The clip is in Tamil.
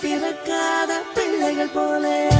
பிறக்காத பிள்ளைகள் போல.